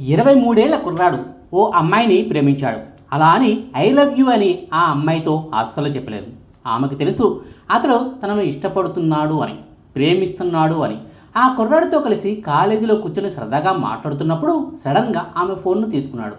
ఇరవై మూడేళ్ళ కుర్రాడు ఓ అమ్మాయిని ప్రేమించాడు. అలా అని ఐ లవ్ యూ అని ఆ అమ్మాయితో అస్సలు చెప్పలేదు. ఆమెకు తెలుసు అతడు తనను ఇష్టపడుతున్నాడు అని ప్రేమిస్తున్నాడు అని. ఆ కుర్రాడితో కలిసి కాలేజీలో కూర్చొని సరదాగా మాట్లాడుతున్నప్పుడు సడన్గా ఆమె ఫోన్ను తీసుకున్నాడు.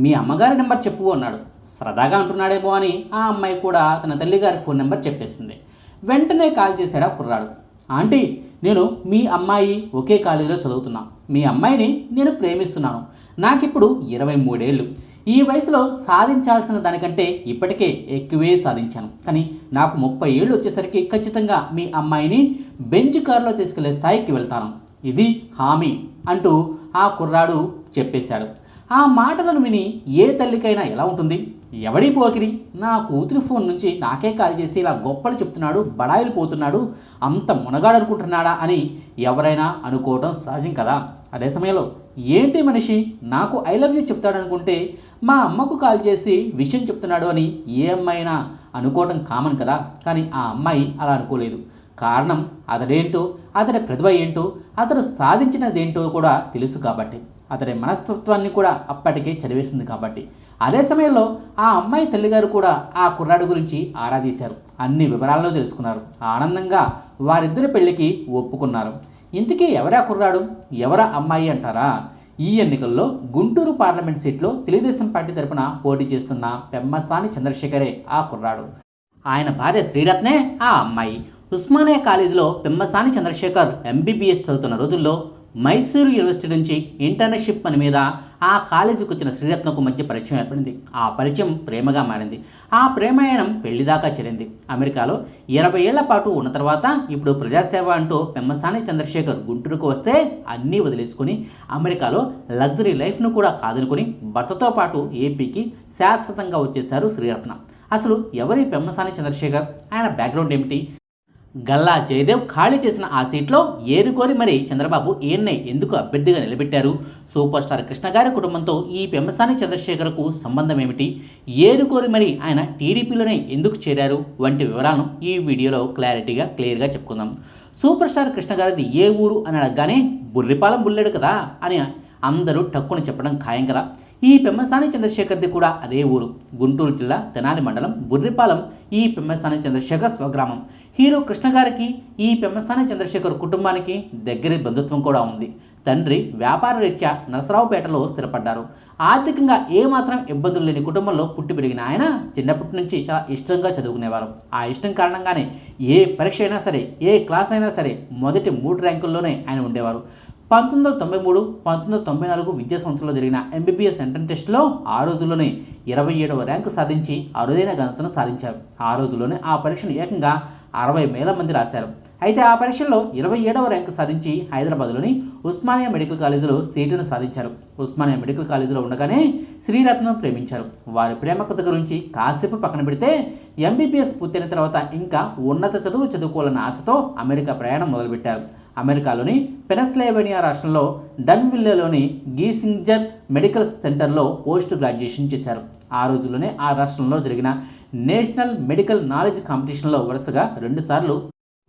మీ అమ్మగారి నెంబర్ చెప్పు అన్నాడు. సరదాగా అంటున్నాడేమో అని ఆ అమ్మాయి కూడా తన తల్లిగారి ఫోన్ నెంబర్ చెప్పేసింది. వెంటనే కాల్ చేశాడు ఆ కుర్రాడు. ఆంటీ నేను మీ అమ్మాయి ఒకే కాలేజీలో చదువుతున్నా. మీ అమ్మాయిని నేను ప్రేమిస్తున్నాను. నాకిప్పుడు ఇరవై మూడేళ్ళు. ఈ వయసులో సాధించాల్సిన దానికంటే ఇప్పటికే ఎక్కువే సాధించాను. కానీ నాకు ముప్పై ఏళ్ళు వచ్చేసరికి ఖచ్చితంగా మీ అమ్మాయిని బెంచ్ కారులో తీసుకెళ్ళే స్థాయికి వెళ్తాను. ఇది హామీ అంటూ ఆ కుర్రాడు చెప్పేశాడు. ఆ మాటలను విని ఏ తల్లికైనా ఎలా ఉంటుంది? ఎవడి పోకిరి? నా కూతురి ఫోన్ నుంచి నాకే కాల్ చేసి ఇలా గొప్పలు చెప్తున్నాడు బడాయిలు పోతున్నాడు అంత మునగాడనుకుంటున్నాడా అని ఎవరైనా అనుకోవడం సహజం కదా? అదే సమయంలో ఏంటి మనిషి? నాకు ఐ లవ్ యూ చెప్తాడనుకుంటే మా అమ్మకు కాల్ చేసి విషయం చెప్తున్నాడు అని ఏ అమ్మాయినా అనుకోవడం కామన్ కదా? కానీ ఆ అమ్మాయి అలా అనుకోలేదు. కారణం అతడేంటో అతడి ప్రతిభ ఏంటో అతడు సాధించినదేంటో కూడా తెలుసు కాబట్టి. అతడి మనస్తత్వాన్ని కూడా అప్పటికే చదివేసింది కాబట్టి. అదే సమయంలో ఆ అమ్మాయి తల్లిగారు కూడా ఆ కుర్రాడు గురించి ఆరా తీశారు. అన్ని వివరాలను తెలుసుకున్నారు. ఆనందంగా వారిద్దరి పెళ్ళికి ఒప్పుకున్నారు. ఇంతకీ ఎవరా కుర్రాడు? ఎవరా అమ్మాయి అంటారా? ఈ ఎన్నికల్లో గుంటూరు పార్లమెంట్ సీట్లో తెలుగుదేశం పార్టీ తరపున పోటీ చేస్తున్న పెమ్మసాని చంద్రశేఖరే ఆ కుర్రాడు. ఆయన భార్య శ్రీరత్నే ఆ అమ్మాయి. ఉస్మానియా కాలేజీలో పెమ్మసాని చంద్రశేఖర్ ఎంబీబీఎస్ చదువుతున్న రోజుల్లో మైసూరు యూనివర్సిటీ నుంచి ఇంటర్న్షిప్ పని మీద ఆ కాలేజీకి వచ్చిన శ్రీరత్నకు మధ్య పరిచయం ఏర్పడింది. ఆ పరిచయం ప్రేమగా మారింది. ఆ ప్రేమాయణం పెళ్ళిదాకా చేరింది. అమెరికాలో ఇరవై ఏళ్ళ పాటు ఉన్న తర్వాత ఇప్పుడు ప్రజాసేవ అంటూ పెమ్మసాని చంద్రశేఖర్ గుంటూరుకు వస్తే అన్నీ వదిలేసుకుని అమెరికాలో లగ్జరీ లైఫ్ను కూడా కాదనుకుని భర్తతో పాటు ఏపీకి శాశ్వతంగా వచ్చేశారు శ్రీరత్న. అసలు ఎవరి పెమ్మసాని చంద్రశేఖర్? ఆయన బ్యాక్గ్రౌండ్ ఏమిటి? గల్లా జయదేవ్ ఖాళీ చేసిన ఆ సీట్లో ఏరుకోరి మరి చంద్రబాబు ఈయన్నే ఎందుకు అభ్యర్థిగా నిలబెట్టారు? సూపర్ స్టార్ కృష్ణ గారి కుటుంబంతో ఈ పెమ్మసాని చంద్రశేఖర్కు సంబంధం ఏమిటి ఏరుకోరి మరి ఆయన టీడీపీలోనే ఎందుకు చేరారు? వంటి వివరాలను ఈ వీడియోలో క్లారిటీగా క్లియర్గా చెప్పుకుందాం. సూపర్ స్టార్ కృష్ణ గారిది ఏ ఊరు అని అడగగానే బుర్రిపాలెం బుల్లెడు కదా అని అందరూ టక్కుని చెప్పడం ఖాయం కదా. ఈ పెమ్మసాని చంద్రశేఖర్ది కూడా అదే ఊరు. గుంటూరు జిల్లా తెనాలి మండలం బుర్రిపాలెం ఈ పెమ్మసాని చంద్రశేఖర్ స్వగ్రామం. హీరో కృష్ణ గారికి ఈ పెమ్మసాని చంద్రశేఖర్ కుటుంబానికి దగ్గర బంధుత్వం కూడా ఉంది. తండ్రి వ్యాపార రీత్యా నరసరావుపేటలో స్థిరపడ్డారు. ఆర్థికంగా ఏమాత్రం ఇబ్బందులు లేని కుటుంబంలో పుట్టి పెరిగిన ఆయన చిన్నప్పటి నుంచి చాలా ఇష్టంగా చదువుకునేవారు. ఆ ఇష్టం కారణంగానే ఏ పరీక్ష అయినా సరే ఏ క్లాస్ అయినా సరే మొదటి మూడు ర్యాంకుల్లోనే ఆయన ఉండేవారు. పంతొమ్మిది వందల తొంభై మూడు పంతొమ్మిది వందల తొంభై నాలుగు విద్యా సంవత్సరంలో జరిగిన ఎంబీబీఎస్ ఎంట్రన్స్ టెస్ట్లో ఆ రోజుల్లోనే ఇరవై ఏడవ ర్యాంకు సాధించి అరుదైన ఘనతను సాధించారు. ఆ రోజుల్లోనే ఆ పరీక్షను ఏకంగా అరవై వేల మంది రాశారు. అయితే ఆ పరీక్షల్లో ఇరవై ఏడవ ర్యాంకు సాధించి హైదరాబాద్లోని ఉస్మానియా మెడికల్ కాలేజీలో సీటును సాధించారు. ఉస్మానియా మెడికల్ కాలేజీలో ఉండగానే శ్రీరత్నం ప్రేమించారు. వారి ప్రేమ కథ గురించి కాసేపు పక్కన పెడితే ఎంబీబీఎస్ పూర్తయిన తర్వాత ఇంకా ఉన్నత చదువు చదువుకోవాలన్న ఆశతో అమెరికా ప్రయాణం మొదలుపెట్టారు. అమెరికాలోని పెనస్లేవేనియా రాష్ట్రంలో డన్విల్లేలోని గీసింజర్ మెడికల్ సెంటర్లో పోస్ట్ గ్రాడ్యుయేషన్ చేశారు. ఆ రోజుల్లోనే ఆ రాష్ట్రంలో జరిగిన నేషనల్ మెడికల్ నాలెడ్జ్ కాంపిటీషన్లో వరుసగా రెండుసార్లు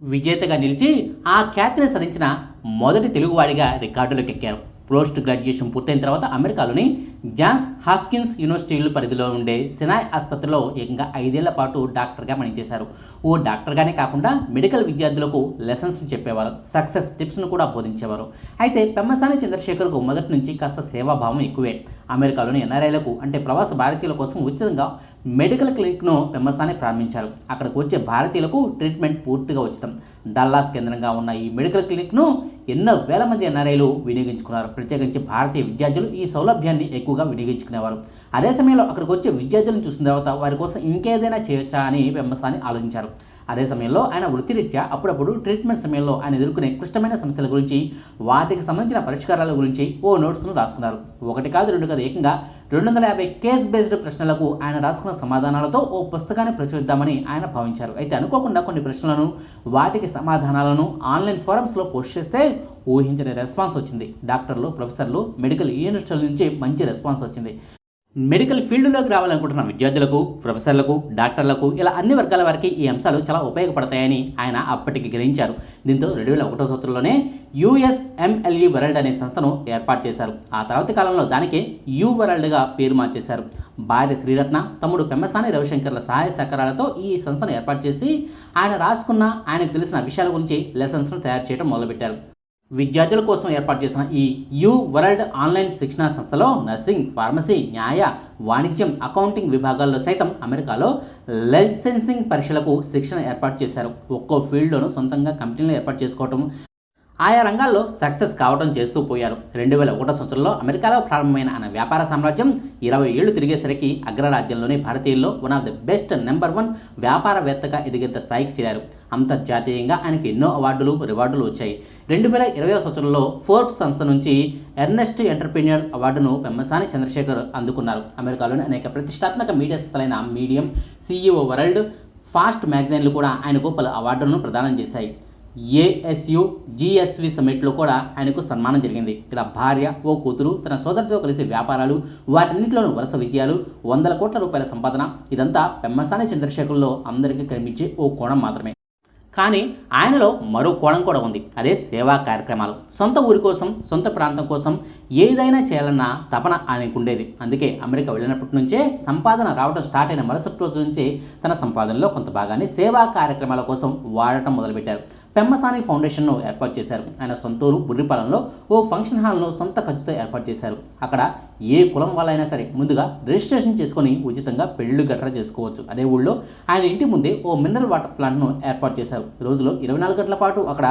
విజేతగా నిలిచి ఆ ఖ్యాతిని సాధించిన మొదటి తెలుగువాడిగా రికార్డులకెక్కారు. పోస్ట్ గ్రాడ్యుయేషన్ పూర్తయిన తర్వాత అమెరికాలోని జాన్స్ హాప్కిన్స్ యూనివర్సిటీల పరిధిలో ఉండే సినాయ్ ఆసుపత్రిలో ఏకంగా ఐదేళ్ళ పాటు డాక్టర్గా పనిచేశారు. ఓ డాక్టర్గానే కాకుండా మెడికల్ విద్యార్థులకు లెసన్స్ చెప్పేవారు సక్సెస్ టిప్స్ను కూడా బోధించేవారు. అయితే పెమ్మసాని చంద్రశేఖర్కు మొదటి నుంచి కాస్త సేవాభావం ఎక్కువే. అమెరికాలోని ఎన్ఆర్ఐలకు అంటే ప్రవాస భారతీయుల కోసం ఉచితంగా మెడికల్ క్లినిక్ను పెమ్మసాని ప్రారంభించారు. అక్కడికి వచ్చే భారతీయులకు ట్రీట్మెంట్ పూర్తిగా ఉచితం. డల్లాస్ కేంద్రంగా ఉన్న ఈ మెడికల్ క్లినిక్ను ఎన్నో వేల మంది ఎన్ఆర్ఐలు వినియోగించుకున్నారు. ప్రత్యేకించి భారతీయ విద్యార్థులు ఈ సౌలభ్యాన్ని ఎక్కువగా వినియోగించుకునేవారు. అదే సమయంలో అక్కడికి వచ్చే విద్యార్థులను చూసిన తర్వాత వారి కోసం ఇంకేదైనా చేయొచ్చా అని పెమ్మసాని ఆలోచించారు. అదే సమయంలో ఆయన వృత్తిరీత్యా అప్పుడప్పుడు ట్రీట్మెంట్ సమయంలో ఆయన ఎదుర్కొనే క్లిష్టమైన సమస్యల గురించి వాటికి సంబంధించిన పరిష్కారాల గురించి ఓ నోట్స్ను రాసుకున్నారు. ఒకటి కాదు రెండు కాదు ఏకంగా రెండు వందల యాభై కేస్ బేస్డ్ ప్రశ్నలకు ఆయన రాసుకున్న సమాధానాలతో ఓ పుస్తకాన్ని ప్రచురిద్దామని ఆయన భావించారు. అయితే అనుకోకుండా కొన్ని ప్రశ్నలను వాటికి సమాధానాలను ఆన్లైన్ ఫోరమ్స్లో పోస్ట్ చేస్తే ఊహించని రెస్పాన్స్ వచ్చింది. డాక్టర్లు ప్రొఫెసర్లు మెడికల్ యూనివర్సిటీల నుంచి మంచి రెస్పాన్స్ వచ్చింది. మెడికల్ ఫీల్డ్లోకి రావాలనుకుంటున్న విద్యార్థులకు ప్రొఫెసర్లకు డాక్టర్లకు ఇలా అన్ని వర్గాల వారికి ఈ అంశాలు చాలా ఉపయోగపడతాయని ఆయన అప్పటికి గ్రహించారు. దీంతో రెండు వేల ఒకటో సంవత్సరంలోనే యుఎస్ఎంఎల్ఈ వరల్డ్ అనే సంస్థను ఏర్పాటు చేశారు. ఆ తర్వాత కాలంలో దానికి యు వరల్డ్గా పేరు మార్చేశారు. భార్య శ్రీరత్న తమ్ముడు పెమ్మసాని రవిశంకర్ల సహాయ సహకారాలతో ఈ సంస్థను ఏర్పాటు చేసి ఆయన రాసుకున్న ఆయనకు తెలిసిన విషయాల గురించి లెసన్స్ను తయారు చేయడం మొదలుపెట్టారు. విద్యార్థుల కోసం ఏర్పాటు చేసిన ఈ యూ వరల్డ్ ఆన్లైన్ శిక్షణా సంస్థలో నర్సింగ్ ఫార్మసీ న్యాయ వాణిజ్యం అకౌంటింగ్ విభాగాల్లో సైతం అమెరికాలో లైసెన్సింగ్ పరీక్షలకు శిక్షణ ఏర్పాటు చేశారు. ఒక్కో ఫీల్డ్లోనూ సొంతంగా కంపెనీలు ఏర్పాటు చేసుకోవటం ఆయా రంగాల్లో సక్సెస్ కావడం చేస్తూ పోయారు. రెండు వేల ఒకటో సంవత్సరంలో అమెరికాలో ప్రారంభమైన ఆయన వ్యాపార సామ్రాజ్యం ఇరవై ఏళ్ళు తిరిగేసరికి అగ్రరాజ్యంలోని భారతీయుల్లో one of the best number one వ్యాపారవేత్తగా ఎదిగేంత స్థాయికి చేరారు. అంతర్జాతీయంగా ఆయనకు ఎన్నో అవార్డులు రివార్డులు వచ్చాయి. రెండు వేల ఇరవై సంవత్సరంలో ఫోర్బ్స్ సంస్థ నుంచి ఎర్నెస్ట్ ఎంటర్ప్రీనియర్ అవార్డును పెమ్మసాని చంద్రశేఖర్ అందుకున్నారు. అమెరికాలోని అనేక ప్రతిష్టాత్మక మీడియా సంస్థలైన మీడియం సీఈఓ వరల్డ్ ఫాస్ట్ మ్యాగజైన్లు కూడా ఆయనకు పలు అవార్డులను ప్రదానం చేశాయి. ఏఎస్యు జిఎస్వి సమిట్లో కూడా ఆయనకు సన్మానం జరిగింది. ఇలా భార్య ఓ కూతురు తన సోదరితో కలిసి వ్యాపారాలు వాటన్నింటిలోనూ వరుస విజయాలు వందల కోట్ల రూపాయల సంపాదన ఇదంతా పెమ్మసాని చంద్రశేఖర్లో అందరికీ కనిపించే ఓ కోణం మాత్రమే. కానీ ఆయనలో మరో కోణం కూడా ఉంది. అదే సేవా కార్యక్రమాలు. సొంత ఊరి కోసం సొంత ప్రాంతం కోసం ఏదైనా చేయాలన్న తపన ఆయనకు ఉండేది. అందుకే అమెరికా వెళ్ళినప్పటి నుంచే సంపాదన రావడం స్టార్ట్ అయిన మరుసటి రోజు నుంచి తన సంపాదనలో కొంత భాగాన్ని సేవా కార్యక్రమాల కోసం వాడటం మొదలుపెట్టారు. పెమ్మసాని ఫౌండేషన్ను ఏర్పాటు చేశారు. ఆయన సొంతూరు బుర్రిపాలెంలో ఓ ఫంక్షన్ హాల్ను సొంత ఖర్చుతో ఏర్పాటు చేశారు. అక్కడ ఏ కులం వాళ్ళైనా సరే ముందుగా రిజిస్ట్రేషన్ చేసుకొని ఉచితంగా పెళ్ళి గట్రా చేసుకోవచ్చు. అదే ఊళ్ళో ఆయన ఇంటి ముందే ఓ మినరల్ వాటర్ ప్లాంట్ను ఏర్పాటు చేశారు. రోజులో ఇరవై నాలుగు గంటల పాటు అక్కడ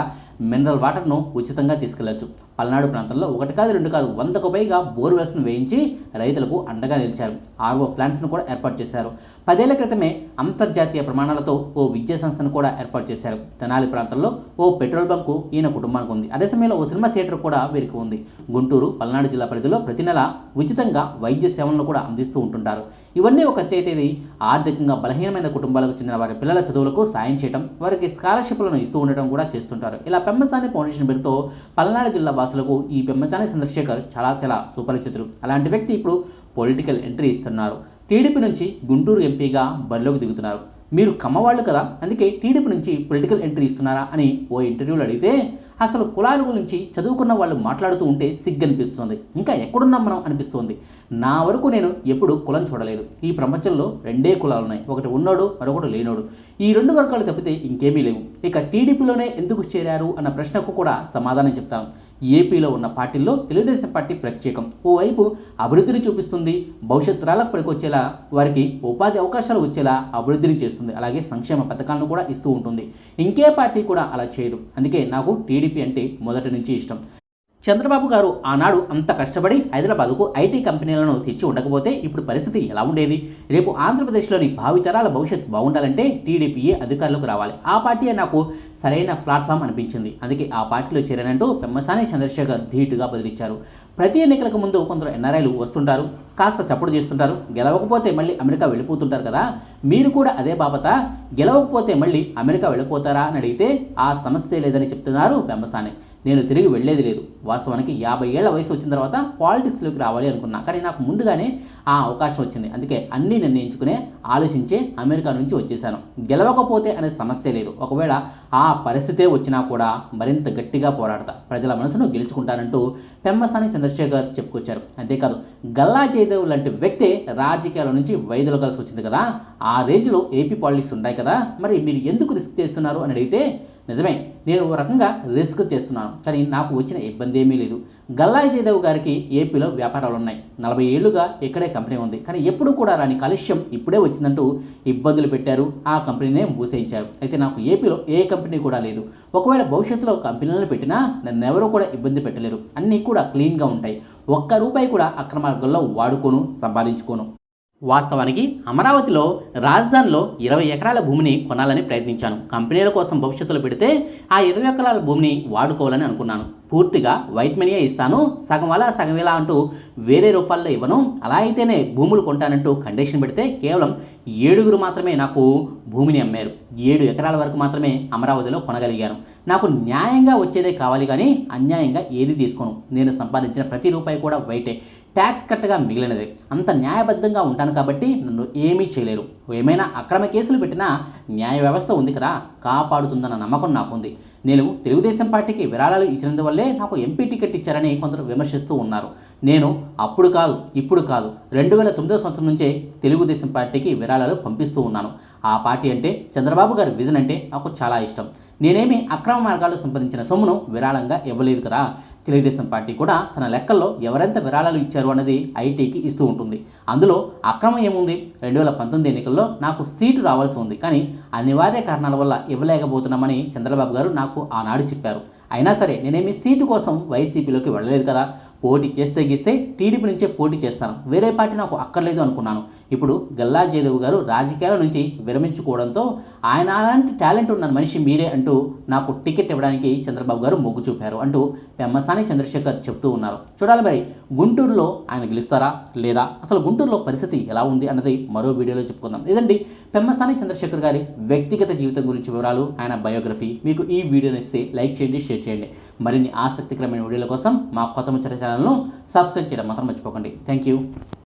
మినరల్ వాటర్ను ఉచితంగా తీసుకెళ్ళొచ్చు. పల్నాడు ప్రాంతంలో ఒకటి కాదు రెండు కాదు వందకు పైగా బోర్వెల్స్ను వేయించి రైతులకు అండగా నిలిచారు. ఆర్ఓ ప్లాంట్స్ను కూడా ఏర్పాటు చేశారు. పదేళ్ళ క్రితమే అంతర్జాతీయ ప్రమాణాలతో ఓ విద్యా సంస్థను కూడా ఏర్పాటు చేశారు. తెనాలి ప్రాంతంలో ఓ పెట్రోల్ బంకు ఈయన కుటుంబానికి ఉంది. అదే సమయంలో ఓ సినిమా థియేటర్ కూడా వీరికి ఉంది. గుంటూరు పల్నాడు జిల్లా పరిధిలో ప్రతి నెల ఉచితంగా వైద్య సేవలను కూడా అందిస్తూ ఉంటుంటారు. ఇవన్నీ ఒక తేదీ ఆర్థికంగా బలహీనమైన కుటుంబాలకు చెందిన వారి పిల్లల చదువులకు సాయం చేయడం వారికి స్కాలర్షిప్లను ఇస్తూ ఉండటం కూడా చేస్తుంటారు. ఇలా పెమ్మసాని ఫౌండేషన్ పేరుతో పల్నాడు జిల్లా వాసులకు ఈ పెమ్మసాని చంద్రశేఖర్ చాలా చాలా సుపరిచితులు. అలాంటి వ్యక్తి ఇప్పుడు పొలిటికల్ ఎంట్రీ ఇస్తున్నారు. టీడీపీ నుంచి గుంటూరు ఎంపీగా బరిలోకి దిగుతున్నారు. మీరు కమ్మవాళ్ళు కదా అందుకే టీడీపీ నుంచి పొలిటికల్ ఎంట్రీ ఇస్తున్నారా అని ఓ ఇంటర్వ్యూలో అడిగితే అసలు కులాల గురించి చదువుకున్న వాళ్ళు మాట్లాడుతూ ఉంటే సిగ్గు అనిపిస్తుంది ఇంకా ఎక్కడున్నాం మనం అనిపిస్తుంది. నా వరకు నేను ఎప్పుడు కులం చూడలేదు. ఈ ప్రపంచంలో రెండే కులాలు ఉన్నాయి. ఒకటి ఉన్నాడు మరొకటి లేనోడు. ఈ రెండు వర్గాలు తప్పితే ఇంకేమీ లేవు. ఇక టీడీపీలోనే ఎందుకు చేరారు అన్న ప్రశ్నకు కూడా సమాధానం చెప్తాను ఏపీలో ఉన్న పార్టీల్లో తెలుగుదేశం పార్టీ ప్రత్యేకం. ఓవైపు అభివృద్ధిని చూపిస్తుంది. భవిష్యత్ తరాలకు పడికొచ్చేలా వారికి ఉపాధి అవకాశాలు వచ్చేలా అభివృద్ధిని చేస్తుంది. అలాగే సంక్షేమ పథకాలను కూడా ఇస్తూ ఉంటుంది. ఇంకే పార్టీ కూడా అలా చేయదు. అందుకే నాకు టీడీపీ అంటే మొదటి నుంచి ఇష్టం. చంద్రబాబు గారు ఆనాడు అంత కష్టపడి హైదరాబాద్కు ఐటీ కంపెనీలను తెచ్చి ఉండకపోతే ఇప్పుడు పరిస్థితి ఎలా ఉండేది? రేపు ఆంధ్రప్రదేశ్లోని భావితరాల భవిష్యత్ బాగుండాలంటే టీడీపీఏ అధికారులకు రావాలి. ఆ పార్టీయే నాకు సరైన ప్లాట్ఫామ్ అనిపించింది. అందుకే ఆ పార్టీలో చేరానంటూ పెమ్మసాని చంద్రశేఖర్ ధీటుగా బదిలిచ్చారు ప్రతి ఎన్నికలకు ముందు కొందరు ఎన్ఆర్ఐలు వస్తుంటారు. కాస్త చప్పుడు చేస్తుంటారు. గెలవకపోతే మళ్ళీ అమెరికా వెళ్ళిపోతుంటారు కదా? మీరు కూడా అదే బాబత గెలవకపోతే మళ్ళీ అమెరికా వెళ్ళిపోతారా అని అడిగితే ఆ సమస్య లేదని చెప్తున్నారు పెమ్మసాని. నేను తిరిగి వెళ్ళేది లేదు. వాస్తవానికి యాభై ఏళ్ళ వయసు వచ్చిన తర్వాత పాలిటిక్స్లోకి రావాలి అనుకున్నా. కానీ నాకు ముందుగానే ఆ అవకాశం వచ్చింది. అందుకే అన్నీ నిర్ణయించుకునే ఆలోచించే అమెరికా నుంచి వచ్చేసాను. గెలవకపోతే అనే సమస్య లేదు. ఒకవేళ ఆ పరిస్థితే వచ్చినా కూడా మరింత గట్టిగా పోరాడతా. ప్రజల మనసును గెలుచుకుంటానంటూ పెమ్మసాని చంద్రశేఖర్ చెప్పుకొచ్చారు. అంతేకాదు గల్లా జయదేవ్ లాంటి వ్యక్తి రాజకీయాల నుంచి వైదొలగాల్సి వచ్చింది కదా. ఆ రేంజ్లో ఏపీ పాలిటిక్స్ ఉన్నాయి కదా. మరి మీరు ఎందుకు రిస్క్ చేస్తున్నారు అని అడిగితే నిజమే నేను ఒక రకంగా రిస్క్ చేస్తున్నాను కానీ నాకు వచ్చిన ఇబ్బంది ఏమీ లేదు. గల్లాయి జయదేవ్ గారికి ఏపీలో వ్యాపారాలు ఉన్నాయి నలభై ఏళ్ళుగా ఇక్కడే కంపెనీ ఉంది. కానీ ఎప్పుడు కూడా రాని కాలుష్యం ఇప్పుడే వచ్చిందంటూ ఇబ్బందులు పెట్టారు. ఆ కంపెనీనే మూసేయించారు. అయితే నాకు ఏపీలో ఏ కంపెనీ కూడా లేదు. ఒకవేళ భవిష్యత్తులో కంపెనీలను పెట్టినా నన్ను ఎవరూ కూడా ఇబ్బంది పెట్టలేరు. అన్నీ కూడా క్లీన్గా ఉంటాయి. ఒక్క రూపాయి కూడా అక్రమార్గంలో వాడుకోను సంపాదించుకోను. వాస్తవానికి అమరావతిలో రాజధానిలో ఇరవై ఎకరాల భూమిని కొనాలని ప్రయత్నించాను. కంపెనీల కోసం భవిష్యత్తులో పెడితే ఆ ఇరవై ఎకరాల భూమిని వాడుకోవాలని అనుకున్నాను. పూర్తిగా వైట్ మనీయే ఇస్తాను. సగం అలా సగం ఇలా అంటూ వేరే రూపాల్లో ఇవ్వను. అలా అయితేనే భూములు కొంటానంటూ కండిషన్ పెడితే కేవలం ఏడుగురు మాత్రమే నాకు భూమిని అమ్మారు. ఏడు ఎకరాల వరకు మాత్రమే అమరావతిలో కొనగలిగాను. నాకు న్యాయంగా వచ్చేదే కావాలి కానీ అన్యాయంగా ఏది తీసుకోను. నేను సంపాదించిన ప్రతి రూపాయి కూడా వైటే. ట్యాక్స్ కట్టగా మిగిలినదే. అంత న్యాయబద్ధంగా ఉంటాను కాబట్టి నన్ను ఏమీ చేయలేరు. ఏమైనా అక్రమ కేసులు పెట్టినా న్యాయ వ్యవస్థ ఉంది కదా కాపాడుతుందన్న నమ్మకం నాకుంది. నేను తెలుగుదేశం పార్టీకి విరాళాలు ఇచ్చినందువల్లే నాకు ఎంపీ టికెట్ ఇచ్చారని కొందరు విమర్శిస్తూ ఉన్నారు. నేను అప్పుడు కాదు ఇప్పుడు కాదు రెండు వేల తొమ్మిదో సంవత్సరం నుంచే తెలుగుదేశం పార్టీకి విరాళాలు పంపిస్తూ ఉన్నాను. ఆ పార్టీ అంటే చంద్రబాబు గారి విజన్ అంటే నాకు చాలా ఇష్టం. నేనేమి అక్రమ మార్గాల్లో సంపాదించిన సొమ్మును విరాళంగా ఇవ్వలేదు కదా. తెలుగుదేశం పార్టీ కూడా తన లెక్కల్లో ఎవరెంత విరాళాలు ఇచ్చారు అన్నది ఐటీకి ఇస్తూ ఉంటుంది. అందులో అక్రమం ఏముంది? రెండు వేల పంతొమ్మిది ఎన్నికల్లో నాకు సీటు రావాల్సి ఉంది. కానీ అనివార్య కారణాల వల్ల ఇవ్వలేకపోతున్నామని చంద్రబాబు గారు నాకు ఆనాడు చెప్పారు. అయినా సరే నేనేమి సీటు కోసం వైసీపీలోకి వెళ్ళలేదు కదా? పోటీ చేస్తే గీస్తే టీడీపీ నుంచే పోటీ చేస్తాను. వేరే పార్టీ నాకు అక్కర్లేదు అనుకున్నాను. ఇప్పుడు గల్లా జయదేవ్ గారు రాజకీయాల నుంచి విరమించుకోవడంతో ఆయన అలాంటి టాలెంట్ ఉన్న మనిషి మీరే అంటూ నాకు టికెట్ ఇవ్వడానికి చంద్రబాబు గారు మొగ్గు చూపారు అంటూ పెమ్మసాని చంద్రశేఖర్ చెప్తూ ఉన్నారు. చూడాలి మరి గుంటూరులో ఆయన గెలుస్తారా లేదా? అసలు గుంటూరులో పరిస్థితి ఎలా ఉంది అన్నది మరో వీడియోలో చెప్పుకుందాం. ఇదండి పెమ్మసాని చంద్రశేఖర్ గారి వ్యక్తిగత జీవితం గురించి వివరాలు ఆయన బయోగ్రఫీ. మీకు ఈ వీడియో నచ్చితే లైక్ చేయండి షేర్ చేయండి. మరిన్ని ఆసక్తికరమైన వీడియోల కోసం మా కొత్త ముచ్చట ఛానల్ను సబ్స్క్రైబ్ చేయడం మాత్రం మర్చిపోకండి. Thank you